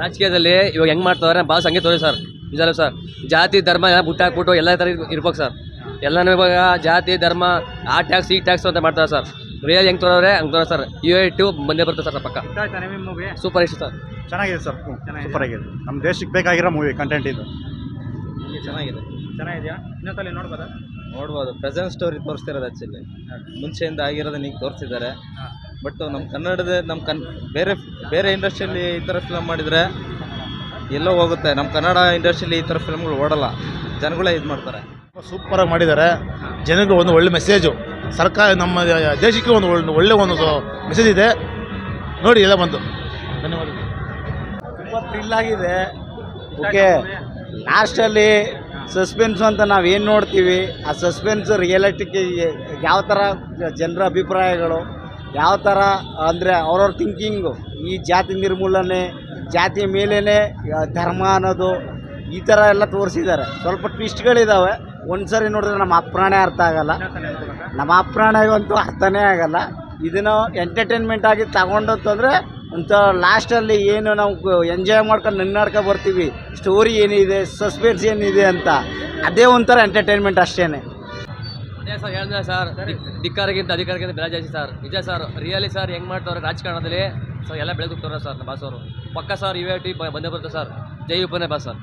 ರಾಜಕೀಯದಲ್ಲಿ ಇವಾಗ ಹೆಂಗ್ ಮಾಡ್ತಾರೆ ಬಾಸ್ ಹಂಗೆ ತೋರಿ ಸರ್. ನಿಜಲ್ಲ ಸರ್. ಜಾತಿ ಧರ್ಮ ಎಲ್ಲ ಬುಟ್ಟಾಕ್ಬಿಟ್ಟು ಎಲ್ಲ ತರ ಇರ್ಬೇಕು ಸರ್. ಎಲ್ಲನೂ ಇವಾಗ ಜಾತಿ ಧರ್ಮ ಆ ಟ್ಯಾಕ್ಸ್ ಈ ಟ್ಯಾಕ್ಸ್ ಅಂತ ಮಾಡ್ತಾರೆ ಸರ್. ರಿಯಲ್ ಹೆಂಗ್ ತೋರವ್ರೆ ಹಂಗೆ ತೋರ ಸರ್. ಯು ಐ ಟು ಬಂದೇ ಬರ್ತದೆ ಸರ್ ಪಕ್ಕ. ಸೂಪರ್ ಇಷ್ಟ ಸರ್. ಚೆನ್ನಾಗಿದೆ ಸರ್. ಸೂಪರ್ ಆಗಿದೆ. ನಮ್ಮ ದೇಶಕ್ಕೆ ಬೇಕಾಗಿರೋ ಮೂವಿ ಕಂಟೆಂಟ್ ಇದು. ಚೆನ್ನಾಗಿದೆ. ಚೆನ್ನಾಗಿದೆಯಾ? ಇನ್ನೊಂದ್ಸಲ ನೋಡ್ಬೋದಾ? ನೋಡ್ಬೋದು. ಪ್ರೆಸೆಂಟ್ ಸ್ಟೋರಿ ತೋರಿಸ್ತಿರೋದು ಆ್ಯಕ್ಚುಲಿ ಮುಂಚೆಯಿಂದ ಆಗಿರೋದನ್ನ ಈಗ ತೋರಿಸಿದ್ದಾರೆ. ಬಟ್ ನಮ್ಮ ಕನ್ನಡದ ನಮ್ಮ ಕನ್ ಬೇರೆ ಬೇರೆ ಇಂಡಸ್ಟ್ರಿಯಲ್ಲಿ ಈ ಥರ ಫಿಲಮ್ ಮಾಡಿದರೆ ಎಲ್ಲೋ ಹೋಗುತ್ತೆ. ನಮ್ಮ ಕನ್ನಡ ಇಂಡಸ್ಟ್ರಿಯಲ್ಲಿ ಈ ಥರ ಫಿಲ್ಮ್ಗಳು ಓಡಲ್ಲ. ಜನಗಳೇ ಇದು ಮಾಡ್ತಾರೆ. ಸೂಪರಾಗಿ ಮಾಡಿದ್ದಾರೆ ಜನಗಳು ಒಂದು ಒಳ್ಳೆ ಮೆಸೇಜು ಸರ್ಕಾರ ನಮ್ಮ ದೇಶಕ್ಕೆ ಒಂದು ಒಳ್ಳೆ ಒಳ್ಳೆ ಒಂದು ಮೆಸೇಜ್ ಇದೆ. ನೋಡಿ ಎಲ್ಲ ಬಂದು ಧನ್ಯವಾದಗಳು. ತುಂಬ ಥ್ರಿಲ್ ಆಗಿದೆ. ಓಕೆ ಲಾಸ್ಟಲ್ಲಿ ಸಸ್ಪೆನ್ಸ್ ಅಂತ ನಾವು ಏನು ನೋಡ್ತೀವಿ? ಆ ಸಸ್ಪೆನ್ಸ್ ರಿಯಾಲಿಟಿಗೆ ಯಾವ ಥರ ಜನರ ಅಭಿಪ್ರಾಯಗಳು? ಯಾವ ಥರ ಅಂದರೆ ಅವ್ರವ್ರ ಥಿಂಕಿಂಗು ಈ ಜಾತಿ ನಿರ್ಮೂಲನೆ ಜಾತಿಯ ಮೇಲೇ ಧರ್ಮ ಅನ್ನೋದು ಈ ಥರ ಎಲ್ಲ ತೋರಿಸಿದ್ದಾರೆ. ಸ್ವಲ್ಪ ಟ್ವಿಸ್ಟ್ಗಳಿದ್ದಾವೆ ಒಂದು ಸರಿ ನೋಡಿದ್ರೆ ನಮ್ಮ ಅಪ್ರಾಣೆ ಅರ್ಥ ಆಗಲ್ಲ. ನಮ್ಮ ಅಪ್ರಾಣೆಗಂತೂ ಅರ್ಥನೇ ಆಗಲ್ಲ. ಇದನ್ನು ಎಂಟರ್ಟೈನ್ಮೆಂಟ್ ಆಗಿ ತಗೊಂಡಂತಂದರೆ ಅಂತ ಲಾಸ್ಟಲ್ಲಿ ಏನು ನಾವು ಎಂಜಾಯ್ ಮಾಡ್ಕೊಂಡು ನನ್ನಾಡ್ಕೊ ಬರ್ತೀವಿ. ಸ್ಟೋರಿ ಏನಿದೆ ಸಸ್ಪೆನ್ಸ್ ಏನಿದೆ ಅಂತ. ಅದೇ ಒಂಥರ ಎಂಟರ್ಟೈನ್ಮೆಂಟ್ ಅಷ್ಟೇ ಅದೇ ಸರ್ ಹೇಳಿದ್ರೆ ಸರ್ ಧಿಕ್ಕಾರಿಗಿಂತ ಅಧಿಕಾರಿಗಿಂತ ಬೆಲೆ ಜಾಸ್ತಿ ಸರ್. ನಿಜ ಸರ್ ರಿಯಲಿ ಸರ್, ಹೆಂಗ್ ಮಾಡ್ತಾರೆ ರಾಜಕಾರಣದಲ್ಲಿ? ಸರ್, ಎಲ್ಲ ಬೆಳೆದು ಸರ್ ಬಾಸ್ ಅವರು. ಪಕ್ಕ ಸರ್ ಯು ಐ ಟಿ ಬಂದೇ ಬರುತ್ತೆ ಸರ್. ಜೈ ಉಪನೇ ಬಾಸ್ ಸರ್.